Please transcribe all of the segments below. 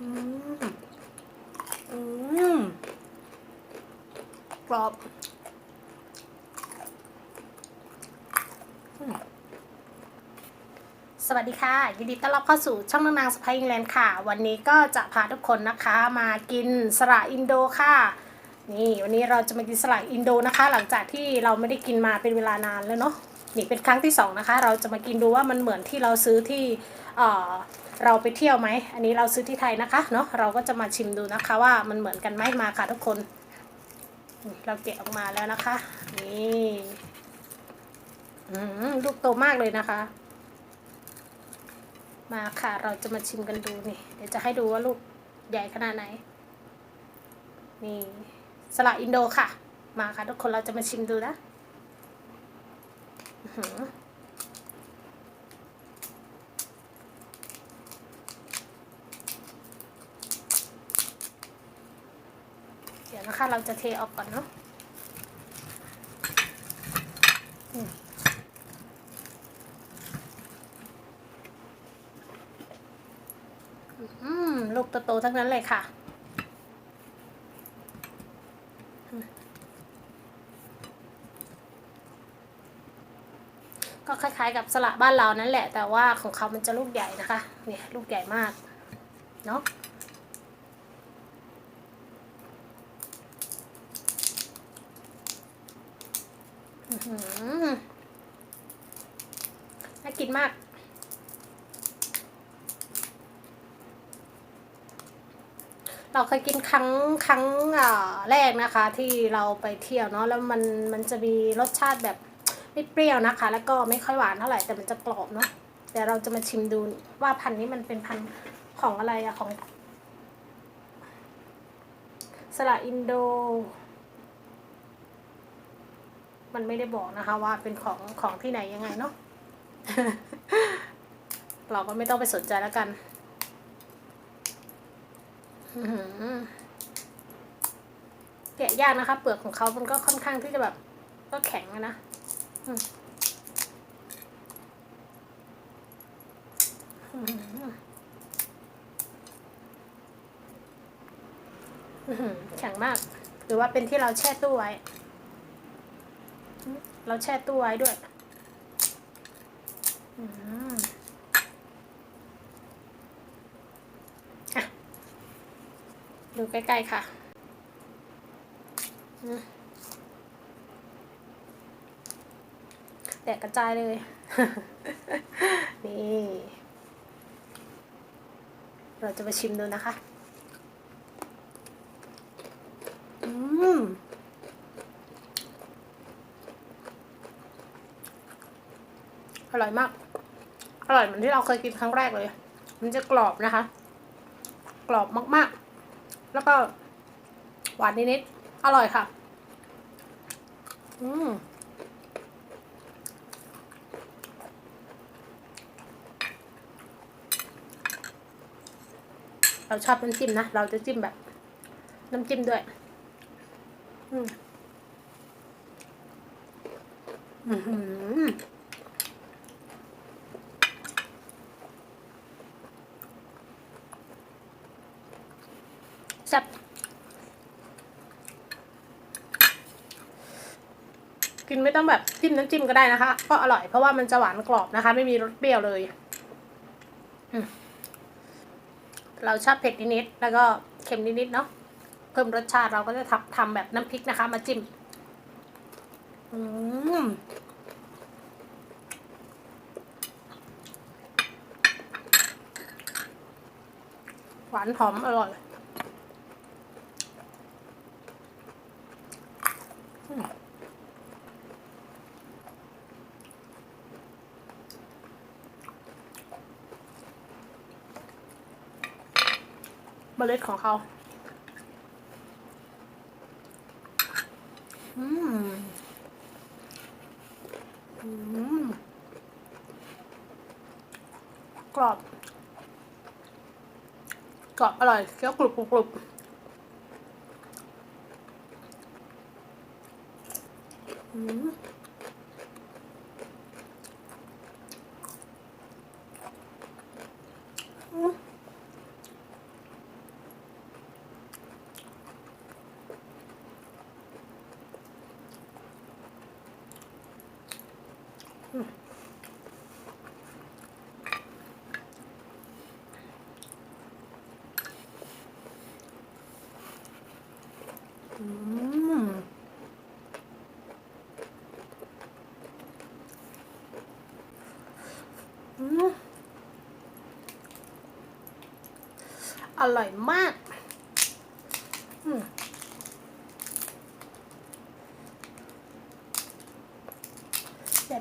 อืมอืมกรอบสวัสดีค่ะ ยินดีต้อนรับเข้าสู่ช่องนางนางสไปอิงแลนด์ค่ะ วันนี้ก็จะพาทุกคนนะคะมากินสละอินโดค่ะ นี่วันนี้เราจะมากินสละอินโดนะคะ หลังจากที่เราไม่ได้กินมาเป็นเวลานานแล้วเนาะนี่เป็นครั้งที่สองนะคะ เราจะมากินดูว่ามันเหมือนที่เราซื้อที่เอ่อ เราไปเที่ยวไหม อันนี้เราซื้อที่ไทยนะคะเนาะเราก็จะมาชิมดูนะคะว่ามันเหมือนกันไหมมาค่ะทุกคน เราแกะออกมาแล้วนะคะ นี่ลูกโตมากเลยนะคะ มาค่ะเราจะมาชิมกันดูนี่ เดี๋ยวจะให้ดูว่าลูกใหญ่ขนาดไหน นี่สละอินโดค่ะ มาค่ะทุกคนเราจะมาชิมดูนะ อือหือเดี๋ยว นะคะ เราจะเทออกก่อนเนาะอืมอืมลูกโตๆทั้งนั้นเลยค่ะก็คล้ายๆกับสละบ้านเรานั่นแหละ แต่ว่าของเขามันจะลูกใหญ่นะคะ เนี่ยลูกใหญ่มาก เนาะอื้อหือ น่ากินมาก เราเคยกินครั้งครั้งแรกนะคะ ที่เราไปเที่ยวเนาะแล้วมันมันจะมีรสชาติแบบไม่เปรี้ยวนะคะ แล้วก็ไม่ค่อยหวานเท่าไหร่แต่มันจะกรอบเนาะเดี๋ยวเราจะมาชิมดูว่าพันธุ์นี้มันเป็นพันธุ์ของอะไรอะของสละอินโด มันไม่ได้บอกนะคะว่าเป็นของของที่ไหนยังไงเนาะเราก็ไม่ต้องไปสนใจแล้วกันแกะยากนะคะ เปลือกของเขามันก็ค่อนข้างที่จะแบบ ก็แข็งนะแข็งมาก หรือว่าเป็นที่เราแช่ตู้ไว้ เราแช่ตู้ไว้ด้วยดูใกล้ๆค่ะ แตกกระจายเลย นี่ เราจะมาชิมดูนะคะ อืม อร่อยมาก อร่อยเหมือนที่เราเคยกินครั้งแรกเลย มันจะกรอบนะคะ กรอบมากๆ แล้วก็หวานนิดๆ อร่อยค่ะ อืมเราชอบน้ำจิ้มนะ เราจะจิ้มแบบ น้ำจิ้มด้วย อืมอือหือ แซ่บกินไม่ ต้องแบบจิ้มน้ำจิ้มก็ได้นะคะ ก็อร่อยเพราะว่ามันจะหวานกรอบนะคะ ไม่มีรสเปรี้ยวเลย เราชอบเผ็ดนิดๆแล้วก็เค็มนิดๆเนาะเพิ่มรสชาติเราก็จะทำทำแบบน้ำพริกนะคะ มาจิ้มอืมหวานหอมอร่อย มล็ดของเขาอืมอืมกรอบ กรอบอร่อยเคี้ยวกรุบกรุบกรุบ อร่อยมาก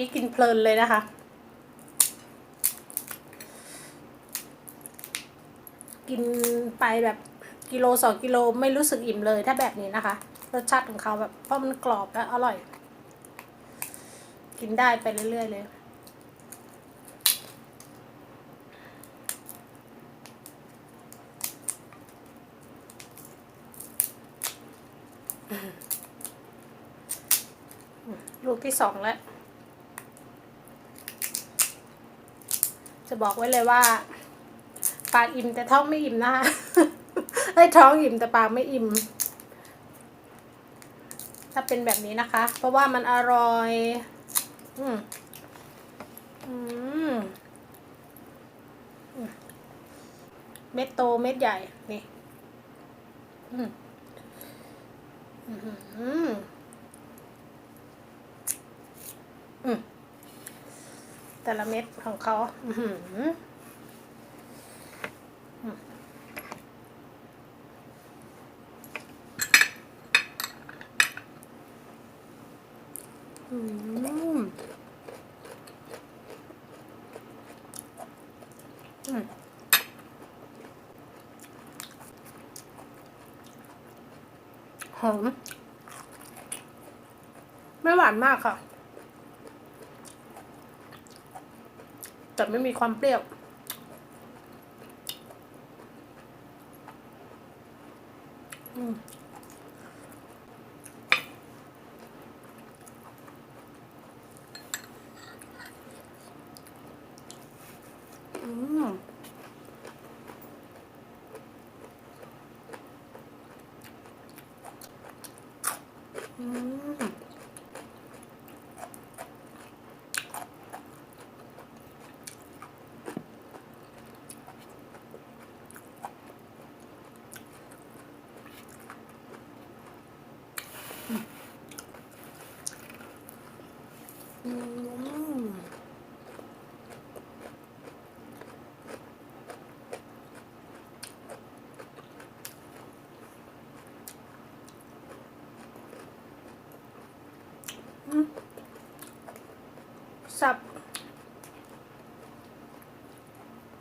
นี้กินเพลินเลยนะคะ กินไปแบบกิโลสองกิโลไม่รู้สึกอิ่มเลยถ้าแบบนี้นะคะ รสชาติของเขาแบบเพราะมันกรอบและอร่อย กินได้ไปเรื่อยๆเลยลูกที่สองแล้ว จะบอกไว้เลยว่าปากอิ่มแต่ท้องไม่อิ่มนะคะไอ้ท้องอิ่มแต่ปากไม่อิ่ม ถ้าเป็นแบบนี้นะคะ เพราะว่ามันอร่อย อืมอืมเม็ดโตเม็ดใหญ่ นี่ อืมอืม แต่ละเม็ดของเขาอืมอืมหอมไม่หวานมากค่ะ แต่ไม่มีความเปรี้ยว อืม อืมอืมอืม สับ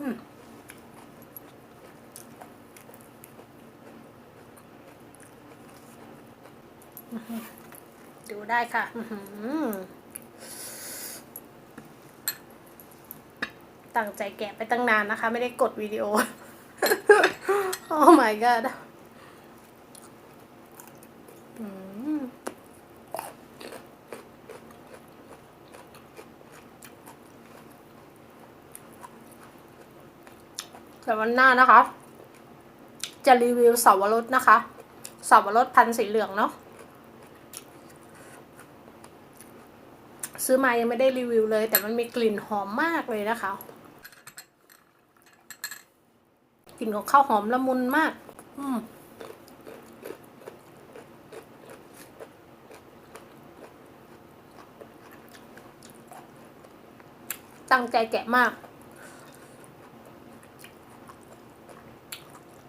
อืมอื้อหือดู ได้ค่ะอื้อหือตั้งใจแกะไปตั้งนานนะคะ ไม่ได้กดวิดีโอ โอ้ my god อืมแต่วันหน้านะคะ จะรีวิวเสาวรสนะคะเสาวรสพันธุ์สีเหลืองเนาะ ซื้อมายังไม่ได้รีวิวเลย แต่มันมีกลิ่นหอมมากเลยนะคะ กลิ่นของข้าวหอมละมุนมาก อืมตั้งใจแกะมาก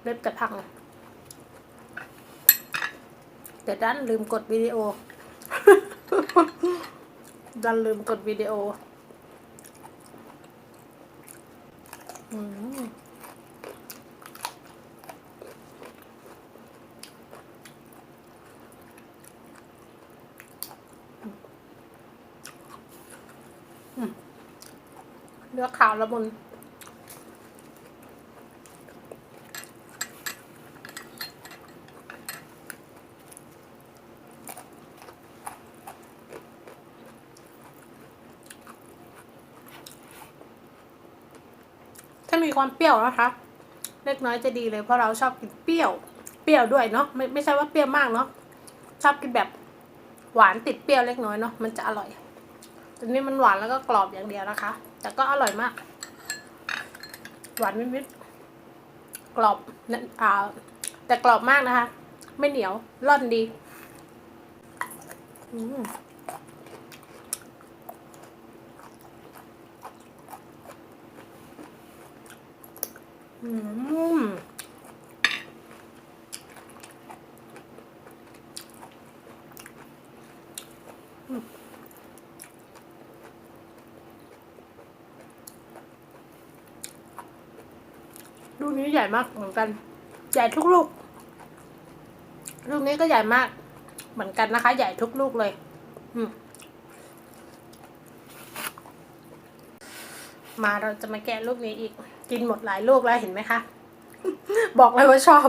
เล็บจะพัง แต่ดันลืมกดวิดีโอ ดันลืมกดวิดีโออเนื้อขาวละมุน ความเปรี้ยวนะคะ เล็กน้อยจะดีเลยเพราะเราชอบกินเปรี้ยว เปรี้ยวด้วยเนาะไม่ไม่ใช่ว่าเปรี้ยวมากเนาะชอบกินแบบหวานติดเปรี้ยวเล็กน้อยเนาะมันจะอร่อยแต่นี่มันหวานแล้วก็กรอบอย่างเดียวนะคะ แต่ก็อร่อยมาก หวานนิดๆกรอบนั่นอ่าแต่กรอบมากนะคะ ไม่เหนียวร่อนดี อืม หมูปลูกนี้ใหญ่มากเหมือนกัน ใหญ่ทุกลูก ลูกนี้ก็ใหญ่มาก เหมือนกันนะคะ ใหญ่ทุกลูกเลย มาเราจะมาแกะลูกนี้อีก กินหมดหลายลูกแล้วเห็นไหมคะ บอกเลยว่าชอบ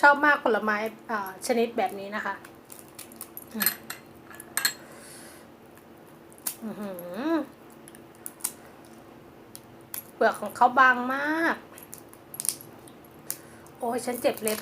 ชอบมากผลไม้อ่าชนิดแบบนี้นะคะเปลือกของเขาบางมาก โอ้ยฉันเจ็บเล็บ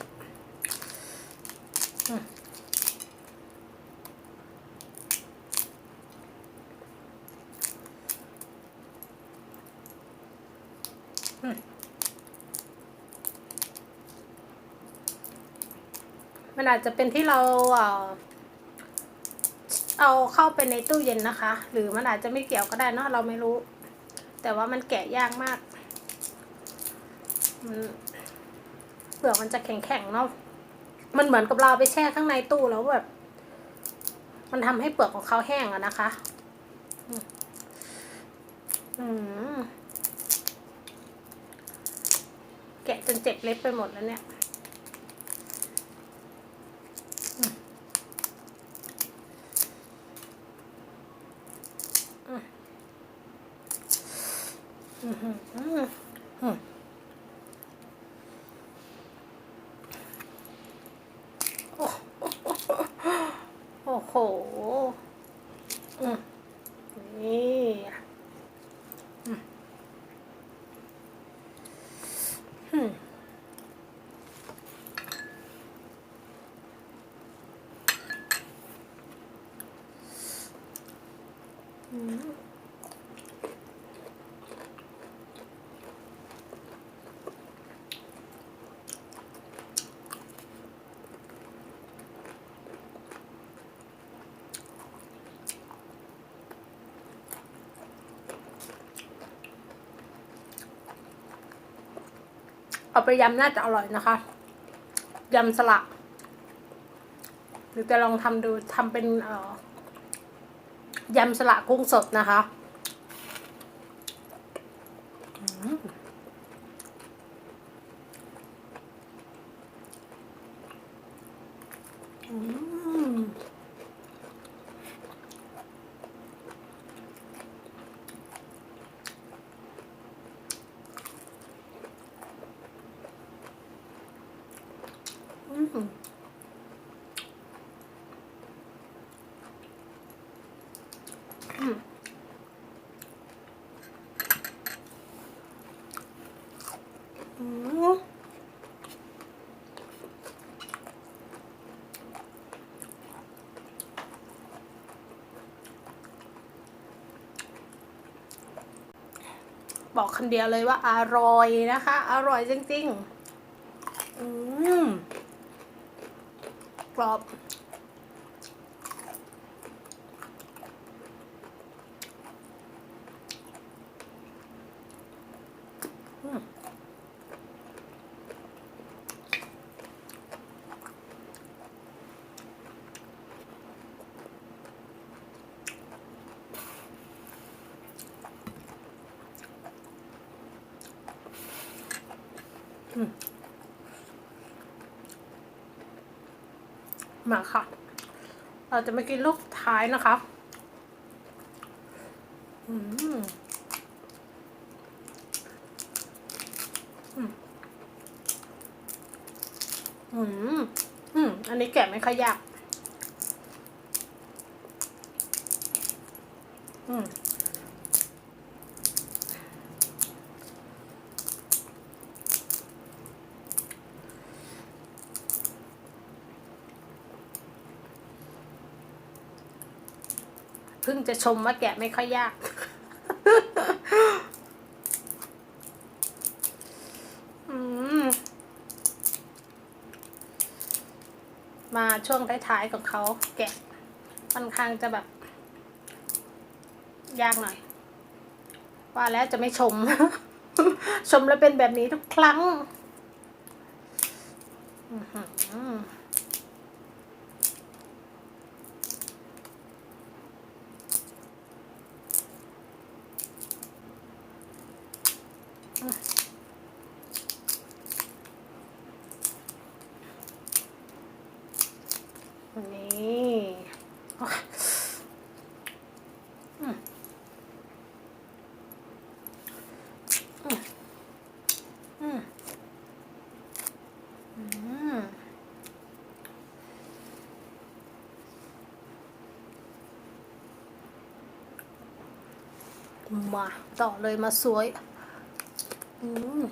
มันอาจจะเป็นที่เราเอ่อเอาเข้าไปในตู้เย็นนะคะ หรือมันอาจจะไม่เกี่ยวก็ได้เนะเราไม่รู้ แต่ว่ามันแกะยากมากเปลือกมันจะแข็งๆเนาะมันเหมือนกับเราเอาไปแช่ข้างในตู้แล้วแบบ มันทำให้เปลือกของเขาแห้งอะนะคะ อืมอืมแกะจ นเจ็บเล็บไปหมดแล้วเนี่ยอืมอืมอืมอืมอืมอืมโอ้โอ้โหอืมนี่อืมอืมอืม เอาไปยำน่าจะอร่อยนะคะยำสลักหรือจะลองทำดูทำเป็นยำสลักกุ้งสดนะคะอืมอืมอืมอืมอืม บอกคำเดียวเลยว่าอร่อยนะคะ อร่อยจริงๆ อืมกรอบ มาค่ะ เราจะมากินลูกท้ายนะคะอืมอืมอืมอันนี้แกะไม่ค่อยยาก อืม จะชมว่าแกะไม่ค่อยยาก มาช่วงท้ายๆของเขาแกะค่อนข้างจะแบบ ยากหน่อย ว่าแล้วจะไม่ชม ชมแล้วเป็นแบบนี้ทุกครั้ง อือหือ มาต่อเลยมาสวย อืม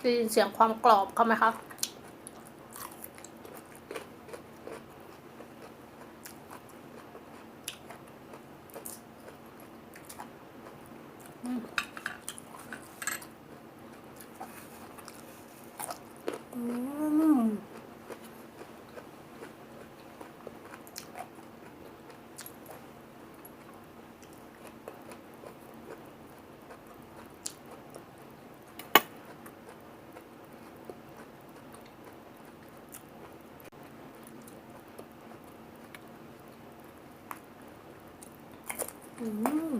ได้ยินเสียงความกรอบเขาไหมคะอืม อืม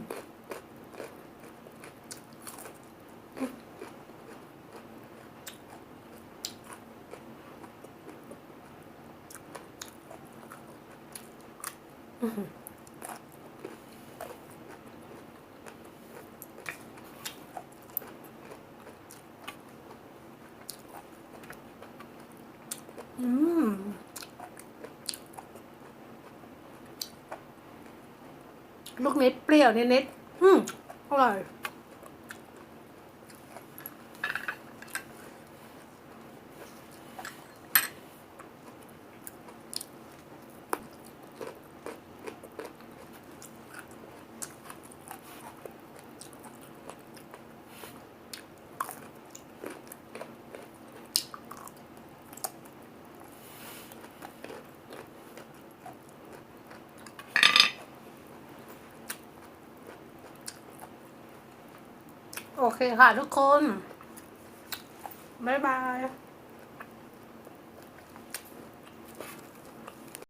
อืม ลูกนิดเปรี้ยวนิดนิดๆอืมอร่อย โอเคค่ะทุกคน บ๊ายบาย